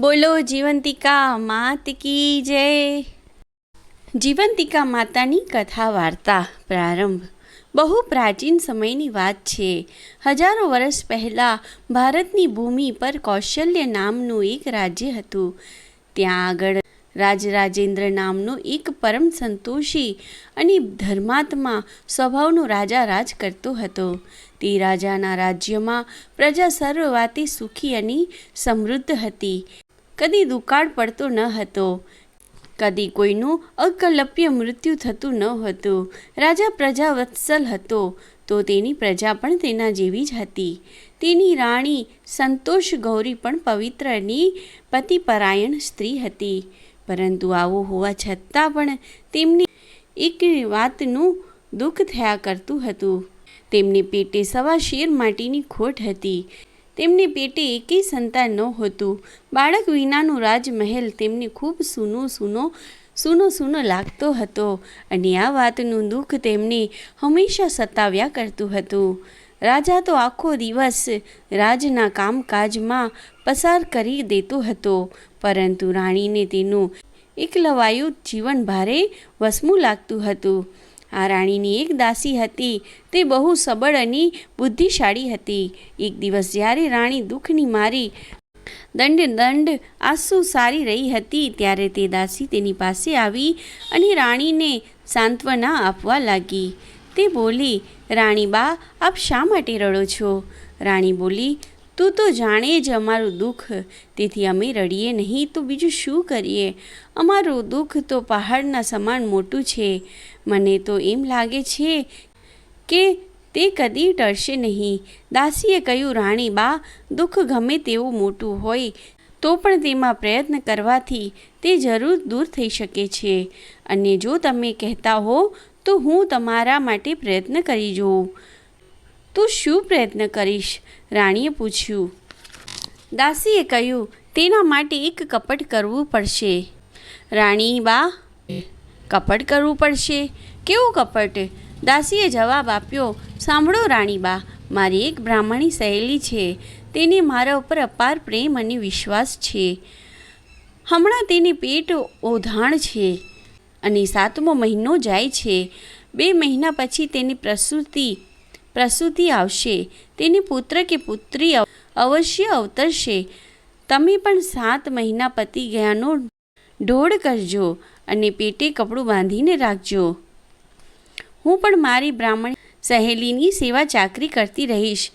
બોલો જીવંતિકા માત કી જય. જીવંતિકા માતાની કથા વાર્તા પ્રારંભ. બહુ પ્રાચીન સમયની વાત છે. હજારો વર્ષ પહેલાં ભારતની ભૂમિ પર કૌશલ્ય નામનું એક રાજ્ય હતું. ત્યાં આગળ રાજરાજેન્દ્ર નામનો એક પરમ સંતોષી અને ધર્માત્મા સ્વભાવનો રાજા રાજ કરતો હતો. તે રાજાના રાજ્યમાં પ્રજા સર્વ વાતે સુખી અને સમૃદ્ધ હતી. કદી દુકાળ પડતો ન હતો. કદી કોઈનું અકલપ્ય મૃત્યુ થતું ન હતું. રાજા પ્રજા વત્સલ હતો, તો તેની પ્રજા પણ તેના જેવી જ હતી. તેની રાણી સંતોષ ગૌરી પણ પવિત્રની પતિપરાયણ સ્ત્રી હતી. પરંતુ આવું હોવા છતાં પણ તેમની એક વાતનું દુઃખ થયા કરતું હતું. તેમની પેટે સવા શેર માટીની ખોટ હતી. તેમને પેટે એકેય સંતાન નહોતું બાળક વિનાનું રાજમહેલ તેમને ખૂબ સૂનો સૂનો સૂનો સૂનો લાગતો હતો અને આ વાતનું દુઃખ તેમને હંમેશા સતાવ્યા કરતું હતું. રાજા તો આખો દિવસ રાજના કામકાજમાં પસાર કરી દેતો હતો, પરંતુ રાણીને તેનું એકલવાયું જીવન ભારે વસમું લાગતું હતું. આ રાણીની એક દાસી હતી. તે બહુ સબળ અને બુદ્ધિશાળી હતી. એક દિવસ જ્યારે રાણી દુઃખની મારી દંડ દંડ આંસુ સારી રહી હતી, ત્યારે તે દાસી તેની પાસે આવી અને રાણીને સાંત્વના આપવા લાગી. તે બોલી, રાણીબા, આપ શા માટે રડો છો? રાણી બોલી તું તો જાણે જ અમારું દુઃખ. તેથી અમે રડીએ નહીં તો બીજું શું કરીએ? અમારું દુઃખ તો પહાડના સમાન મોટું છે. મને તો એમ લાગે છે કે તે કદી ટળશે નહીં. દાસીએ કહ્યું, રાણી બા, દુઃખ ગમે તેવું મોટું હોય તો પણ તેમાં પ્રયત્ન કરવાથી તે જરૂર દૂર થઈ શકે છે. અને જો તમે કહેતા હો, તો હું તમારા માટે પ્રયત્ન કરી જોઉં. તું શું પ્રયત્ન કરીશ? રાણીએ પૂછ્યું. દાસીએ કહ્યું, તેના માટે એક કપટ કરવું પડશે. રાણી, બા? કપટ કરવું પડશે. કેવું કપટ? દાસીએ જવાબ આપ્યો, સાંભળો રાણીબા મારી એક બ્રાહ્મણી સહેલી છે. તેને મારા ઉપર અપાર પ્રેમ અને વિશ્વાસ છે. હમણાં તેને પેટ ઓધાણ છે અને સાતમો મહિનો જાય છે. બે મહિના પછી તેની પ્રસૂતિ પ્રસૂતિ આવશે. તેની પુત્ર કે પુત્રી અવશ્ય અવતરશે. તમે પણ સાત મહિના પતી ગયાનો ઢોળ કરજો અને પેટે કપડું બાંધીને રાખજો. હું પણ મારી બ્રાહ્મણ સહેલીની સેવા ચાકરી કરતી રહીશ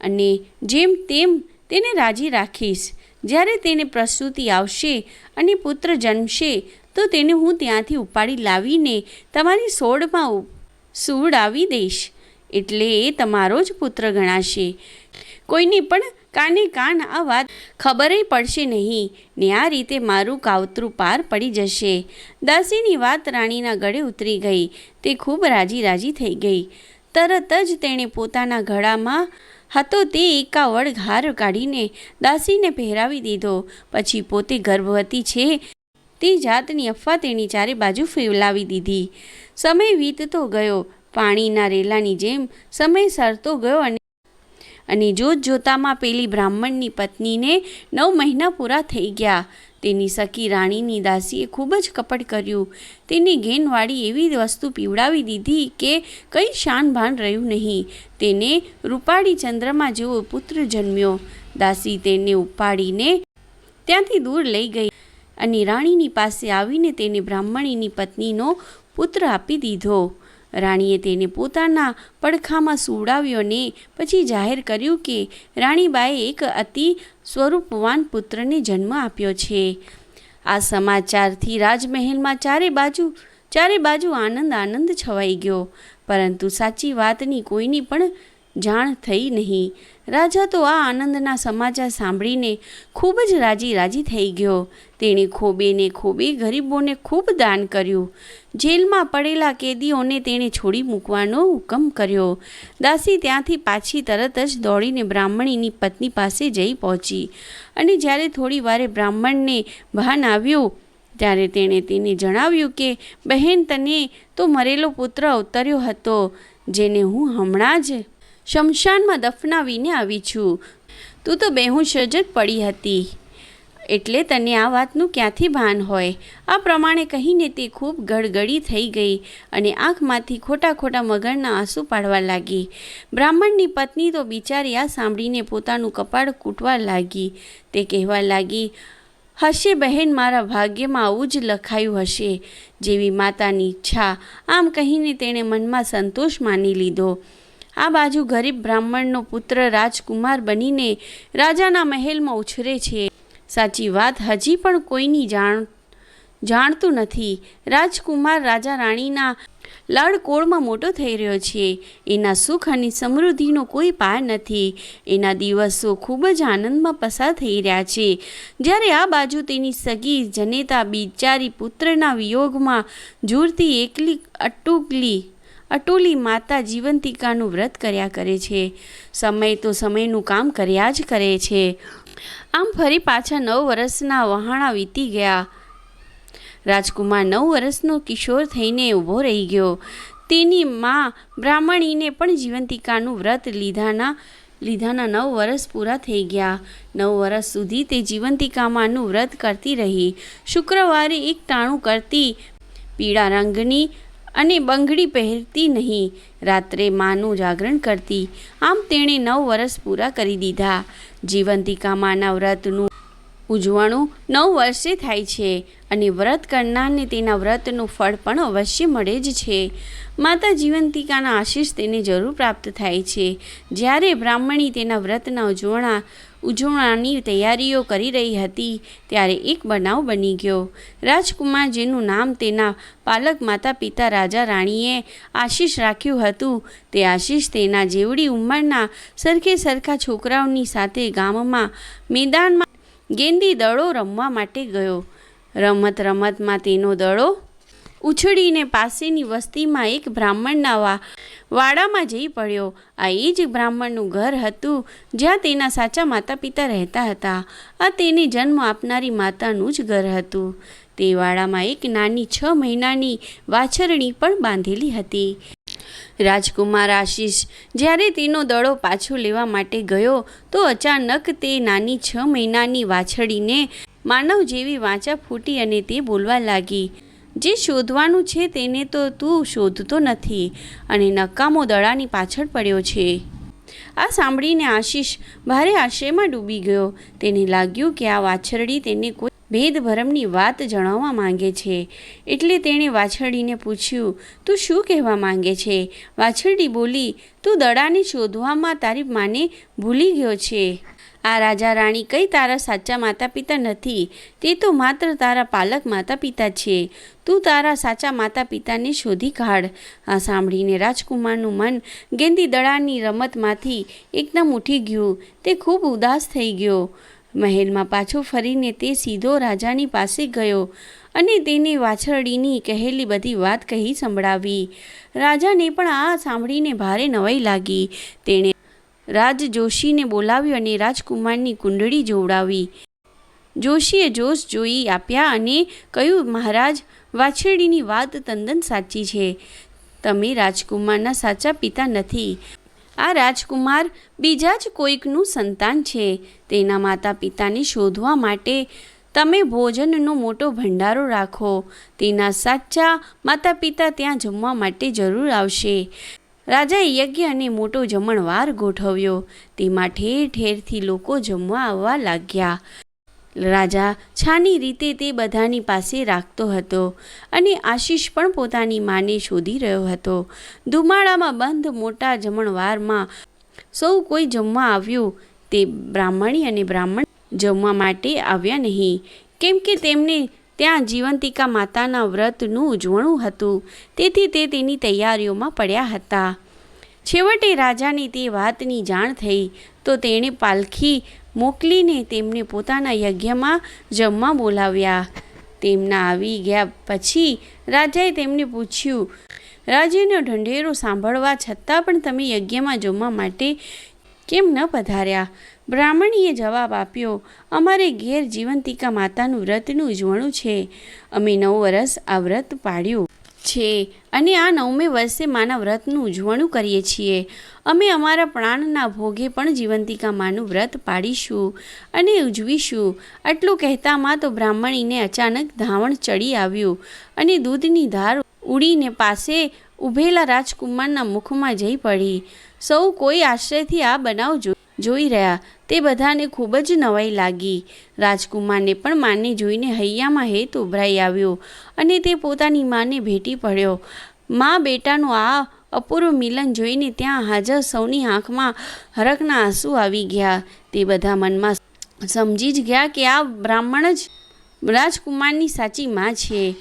અને જેમ તેમ તેને રાજી રાખીશ. જ્યારે તેને પ્રસૂતિ આવશે અને પુત્ર જન્મશે, તો તેને હું ત્યાંથી ઉપાડી લાવીને તમારી સોડમાં સુવડાવી દઈશ. એટલે એ તમારો જ પુત્ર ગણાશે. કોઈને પણ કાને કાન આ વાત ખબરે પડશે નહીં. ને આ રીતે મારું કાવતરું પાર પડી જશે. દાસીની વાત રાણીના ગળે ઉતરી ગઈ. તે ખૂબ રાજી રાજી થઈ ગઈ. તરત જ તેણે પોતાના ગળામાં હતો તે એકાવળ ઘાર કાઢીને દાસીને પહેરાવી દીધો. પછી પોતે ગર્ભવતી છે. તે જાતની અફવા તેની ચારે બાજુ ફેવલાવી દીધી. સમય વીતતો ગયો. પાણીના રેલાની જેમ સમય સરતો ગયો અને અને જોત જોતામાં પેલી બ્રાહ્મણની પત્નીને નવ મહિના પૂરા થઈ ગયા. તેની સખી રાણીની દાસીએ ખૂબ જ કપટ કર્યું. તેની ઘેનવાળી એવી વસ્તુ પીવડાવી દીધી કે કંઈ શાનભાન રહ્યું નહીં. તેને રૂપાળી ચંદ્રમાં જેવો પુત્ર જન્મ્યો. દાસી તેને ઉપાડીને ત્યાંથી દૂર લઈ ગઈ અને રાણીની પાસે આવીને તેને બ્રાહ્મણીની પત્નીનો પુત્ર આપી દીધો. રાણીએ તેને પોતાના પડખામાં સુવડાવ્યો ને પછી જાહેર કર્યું કે રાણીબાએ એક અતિ સ્વરૂપવાન પુત્રને જન્મ આપ્યો છે. આ સમાચારથી રાજમહેલમાં ચારે બાજુ ચારે બાજુ આનંદ આનંદ છવાઈ ગયો. પરંતુ સાચી વાતની કોઈની પણ જાણ થઈ નહીં. રાજા તો આ આનંદના સમાચાર સાંભળીને ખૂબ જ રાજી રાજી થઈ ગયો. તેણે ખોબે ને ખોબે ગરીબોને ખૂબ દાન કર્યું. જેલમાં પડેલા કેદીઓને તેણે છોડી મૂકવાનો હુકમ કર્યો. દાસી ત્યાંથી પાછી તરત જ દોડીને બ્રાહ્મણીની પત્ની પાસે જઈ પહોંચી. અને જ્યારે થોડી વારે બ્રાહ્મણને ભાન આવ્યું, ત્યારે તેણે તેને જણાવ્યું કે, બહેન તને તો મરેલો પુત્ર અવતર્યો હતો, જેને હું હમણાં જ શમશાનમાં દફનાવીને આવી છું. તું તો બેહુશ જ પડી હતી. એટલે તને આ વાતનું ક્યાંથી ભાન હોય? આ પ્રમાણે કહીને તે ખૂબ ગડગડી થઈ ગઈ અને આંખમાંથી ખોટા ખોટા મગરના આંસુ પાડવા લાગી. બ્રાહ્મણની પત્ની તો બિચારી આ સાંભળીને પોતાનું કપાળ કૂટવા લાગી. તે કહેવા લાગી, હશે બહેન, મારા ભાગ્યમાં આવું જ લખાયું હશે. જેવી માતાની ઈચ્છા. આમ કહીને તેણે મનમાં સંતોષ માની લીધો. આ બાજુ ગરીબ બ્રાહ્મણનો પુત્ર રાજકુમાર બનીને રાજાના મહેલમાં ઉછરે છે. સાચી વાત, હજી પણ કોઈની જાણ, જાણતું નથી. રાજકુમાર રાજા રાણીના લાડકોળમાં મોટો થઈ રહ્યો છે. એના સુખ અને સમૃદ્ધિનો કોઈ પાર નથી. એના દિવસો ખૂબ જ આનંદમાં પસાર થઈ રહ્યા છે. જ્યારે આ બાજુ તેની સગી જનેતા બિચારી પુત્રના વિયોગમાં ઝૂરતી એકલી અટુકલી અટોલી માતા જીવંતિકાનું વ્રત કર્યા કરે છે. સમય તો સમયનું કામ કર્યા જ કરે છે. આમ ફરી પાછા નવ વર્ષના વહાણા વીતી ગયા. રાજકુમાર નવ વર્ષનો કિશોર થઈને ઊભો રહી ગયો. તેની મા બ્રાહ્મણીને પણ જીવંતિકાનું વ્રત લીધાના લીધાના નવ વર્ષ પૂરા થઈ ગયા. નવ વર્ષ સુધી તે જીવંતિકામાનું વ્રત કરતી રહી. શુક્રવારે એક ટાણું કરતી પીળા રંગની અને બંગડી પહેરતી નહીં. રાત્રે માનું જાગરણ કરતી. આમ તેણે નવ વર્ષ પૂરા કરી દીધા. જીવંતિકા માના વ્રતનું ઉજવણું નવ વર્ષે થાય છે અને વ્રત કરનારને તેના વ્રતનું ફળ પણ અવશ્ય મળે જ છે. માતા જીવંતિકાના આશીષ તેને જરૂર પ્રાપ્ત થાય છે. જ્યારે બ્રાહ્મણી તેના વ્રતના ઉજવણા ઉજવણાની તૈયારીઓ કરી રહી હતી ત્યારે એક બનાવ બની ગયો. રાજકુમાર જેનું નામ તેના પાલક માતા પિતા રાજા રાણીએ આશીષ રાખ્યું હતું. તે આશીષ તેના જેવડી ઉંમરના સરખે સરખા છોકરાઓની સાથે ગામમાં મેદાનમાં ગેંદી દડો રમવા માટે ગયો. રમત રમતમાં તેનો દડો ઉછળીને પાસેની વસ્તીમાં એક બ્રાહ્મણના વા વાડામાં જઈ પડ્યો. આ એ જ બ્રાહ્મણનું ઘર હતું જ્યાં તેના સાચા માતા પિતા રહેતા હતા. આ તેને જન્મ આપનારી માતાનું જ ઘર હતું. તે વાડામાં એક નાની છ મહિનાની વાછરણી પણ બાંધેલી હતી. રાજકુમાર આશીષ જ્યારે તેનો દડો પાછો લેવા માટે ગયો, તો અચાનક તે નાની છ મહિનાની વાછડીને માનવ જેવી વાંચા ફૂટી અને તે બોલવા લાગી. જે શોધવાનું છે તેને તો તું શોધતો નથી અને નકામો દડાની પાછળ પડ્યો છે. આ સાંભળીને આશીષ ભારે આશ્ચર્યમાં ડૂબી ગયો. તેને લાગ્યું કે આ વાછરડી તેને કોઈ ભેદભરમની વાત જણાવવા માંગે છે. એટલે તેણે વાછરડીને પૂછ્યું, તું શું કહેવા માંગે છે? વાછરડી બોલી, તું દડાને શોધવામાં તારી માને ભૂલી ગયો છે. આ રાજા રાણી કઈ તારા સાચા માતા પિતા નથી. તે તો માત્ર તારા પાલક માતા પિતા છે. તું તારા સાચા માતા પિતાને શોધી કાઢ. આ સાંભળીને રાજકુમારનું મન ગેંદી દડાની રમતમાંથી એકદમ ઉઠી ગયું. તે ખૂબ ઉદાસ થઈ ગયો. મહેલમાં પાછો ફરીને તે સીધો રાજાની પાસે ગયો અને તેને વાછરડીની કહેલી બધી વાત કહી સંભળાવી. રાજાને પણ આ સાંભળીને ભારે નવાઈ લાગી. તેણે રાજ જોશીને બોલાવ્યો અને રાજકુમારની કુંડળી જોવડાવી. જોશીએ જોશ જોઈ આપ્યા અને કહ્યું, મહારાજ, વાછરડીની વાત તદ્દન સાચી છે. તમે રાજકુમારના સાચા પિતા નથી. આ રાજકુમાર બીજા જ કોઈકનું સંતાન છે. તેના માતા પિતાને શોધવા માટે તમે ભોજનનો મોટો ભંડારો રાખો. તેના સાચા માતા પિતા ત્યાં જમવા માટે જરૂર આવશે. રાજાએ યજ્ઞ અને મોટો જમણવાર ગોઠવ્યો. તેમાં ઠેર ઠેરથી લોકો જમવા આવવા લાગ્યા. રાજા છાની રીતે તે બધાની પાસે રાખતો હતો અને આશીષ પણ પોતાની માને શોધી રહ્યો હતો. ધુમાડામાં બંધ મોટા જમણવારમાં સૌ કોઈ જમવા આવ્યું. તે બ્રાહ્મણી અને બ્રાહ્મણ જમવા માટે આવ્યા નહીં. કેમ કે તેમને ત્યાં જીવંતિકા માતાના વ્રતનું ઉજવણું હતું. તેથી તે તેની તૈયારીઓમાં પડ્યા હતા. છેવટે રાજાની તે વાતની જાણ થઈ, તો તેણે પાલખી મોકલીને તેમને પોતાના યજ્ઞમાં જમવા બોલાવ્યા. તેમના આવી ગયા પછી રાજાએ તેમને પૂછ્યું, રાજ્યનો ઢંઢેરો સાંભળવા છતાં પણ તમે યજ્ઞમાં જમવા માટે કેમ ન પધાર્યા? બ્રાહ્મણીએ જવાબ આપ્યો, અમારે ઘેર જીવંતિકા માતાનું વ્રતનું ઉજવણું છે. અમે નવ વર્ષ આ વ્રત પાડ્યું છે અને આ નવમે વર્ષે માના વ્રતનું ઉજવણું કરીએ છીએ. અમે અમારા પ્રાણના ભોગે પણ જીવંતિકા માનું વ્રત પાડીશું અને ઉજવીશું. આટલું કહેતામાં તો બ્રાહ્મણીને અચાનક ધાવણ ચડી આવ્યું અને દૂધની ધાર ઉડીને પાસે ઊભેલા રાજકુમારના મુખમાં જઈ પડી. સૌ કોઈ આશ્રયથી આ બનાવ જોઈ રહ્યા. તે બધાને ખૂબ જ નવાઈ લાગી. રાજકુમારને પણ માને જોઈને હૈયામાં હેત ઉભરાઈ આવ્યો અને તે પોતાની માને ભેટી પડ્યો. મા બેટાનું આ અપૂર્વ મિલન જોઈને ત્યાં હાજર સૌની આંખમાં હરખના આંસુ આવી ગયા. તે બધા મનમાં સમજી જ ગયા કે આ બ્રાહ્મણ જ રાજકુમારની સાચી માં છે.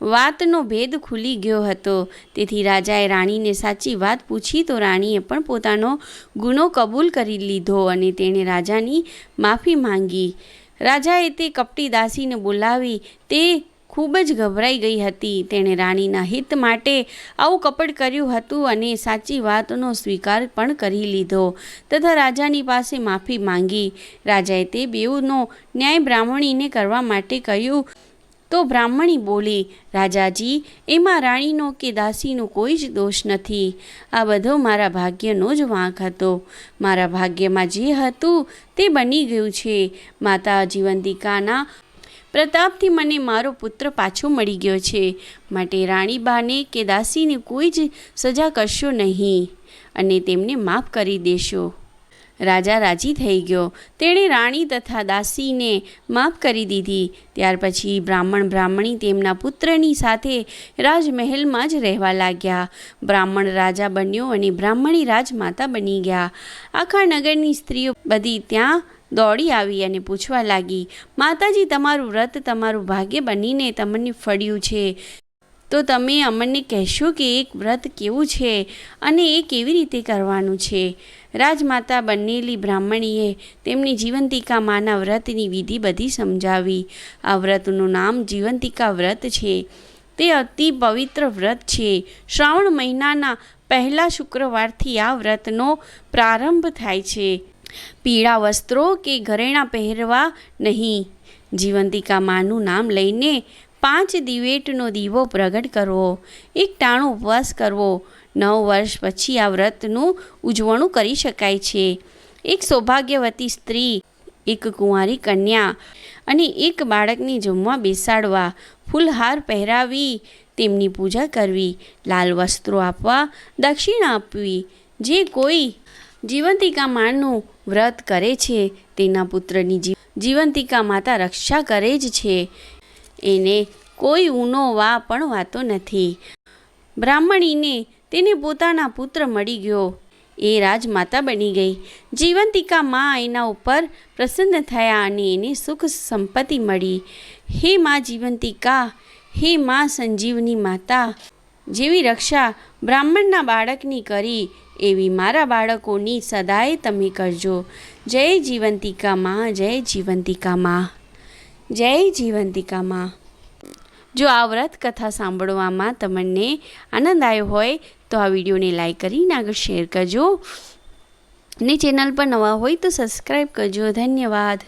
વાતનો ભેદ ખુલી ગયો હતો. તેથી રાજાએ રાણીને સાચી વાત પૂછી તો રાણીએ પણ પોતાનો ગુનો કબૂલ કરી લીધો અને તેણે રાજાની માફી માંગી. રાજાએ તે કપટી દાસીને બોલાવી. તે ખૂબ જ ગભરાઈ ગઈ હતી. તેણે રાણીના હિત માટે આવું કપટ કર્યું હતું અને સાચી વાતનો સ્વીકાર પણ કરી લીધો તથા રાજાની પાસે માફી માંગી. રાજાએ તે બેઉનો ન્યાય બ્રાહ્મણીને કરવા માટે કહ્યું તો બ્રાહ્મણી બોલી, રાજાજી, એમાં રાણીનો કે દાસીનો કોઈ જ દોષ નથી. આ બધો મારા ભાગ્યનો જ વાંક હતો. મારા ભાગ્યમાં જે હતું તે બની ગયું છે. માતા જીવંતિકાના પ્રતાપથી મને મારો પુત્ર પાછો મળી ગયો છે. માટે રાણીબાને કે દાસીને કોઈ જ સજા કરશો નહીં. અને તેમને માફ કરી દેશો. રાજા રાજી થઈ ગયો. તેણે રાણી તથા દાસીને માફ કરી દીધી. ત્યાર પછી બ્રાહ્મણ બ્રાહ્મણી તેમના પુત્રની સાથે રાજમહેલમાં જ રહેવા લાગ્યા. બ્રાહ્મણ રાજા બન્યો અને બ્રાહ્મણી રાજમાતા બની ગયા. આખા નગરની સ્ત્રીઓ બધી ત્યાં દોડી આવી અને પૂછવા લાગી, માતાજી, તમારું વ્રત તમારું ભાગ્ય બનીને તમને ફળ્યું છે. તો તમે અમરને કહેશો કે એક વ્રત કેવું છે અને એ કેવી રીતે કરવાનું છે? રાજમાતા બનેલી બ્રાહ્મણીએ તેમની જીવંતિકા માના વ્રતની વિધિ બધી સમજાવી. આ વ્રતનું નામ જીવંતિકા વ્રત છે. તે અતિ પવિત્ર વ્રત છે. શ્રાવણ મહિનાના પહેલા શુક્રવારથી આ વ્રતનો પ્રારંભ થાય છે. પીળા વસ્ત્રો કે ઘરેણાં પહેરવા નહીં. જીવંતિકા માનું નામ લઈને પાંચ દિવેટનો દીવો પ્રગટ કરવો, એક ટાણો ઉપવાસ કરવો, નવ વર્ષ પછી આ વ્રતનું ઉજવણું કરી શકાય છે. એક સૌભાગ્યવતી સ્ત્રી, એક કુંવારી કન્યા અને એક બાળકને જમવા બેસાડવા, ફૂલહાર પહેરાવી, તેમની પૂજા કરવી, લાલ વસ્ત્રો આપવા, દક્ષિણા આપવી. જે કોઈ જીવંતિકા માનું વ્રત કરે છે, તેના પુત્રની જીવંતિકા માતા રક્ષા કરે જ છે. એને કોઈ ઊનો વા પણ વાતો નથી. બ્રાહ્મણીને તેને પોતાના પુત્ર મળી ગયો. એ રાજમાતા બની ગઈ. જીવંતિકા માં એના ઉપર પ્રસન્ન થયા અને એને સુખ સંપત્તિ મળી. હે માં જીવંતિકા, હે માં સંજીવની માતા, જેવી રક્ષા બ્રાહ્મણના બાળકની કરી, એવી મારા બાળકોની સદાય તમે કરજો. જય જીવંતિકા માં, જય જીવંતિકા માં. જય જીવંતિકામાં. જો આ વ્રત કથા સાંભળવામાં તમને આનંદ આવ્યો હોય, તો આ વિડીયોને લાઈક કરીને આગળ શેર કરજો. ને ચેનલ પર નવા હોય તો સબસ્ક્રાઈબ કરજો. ધન્યવાદ.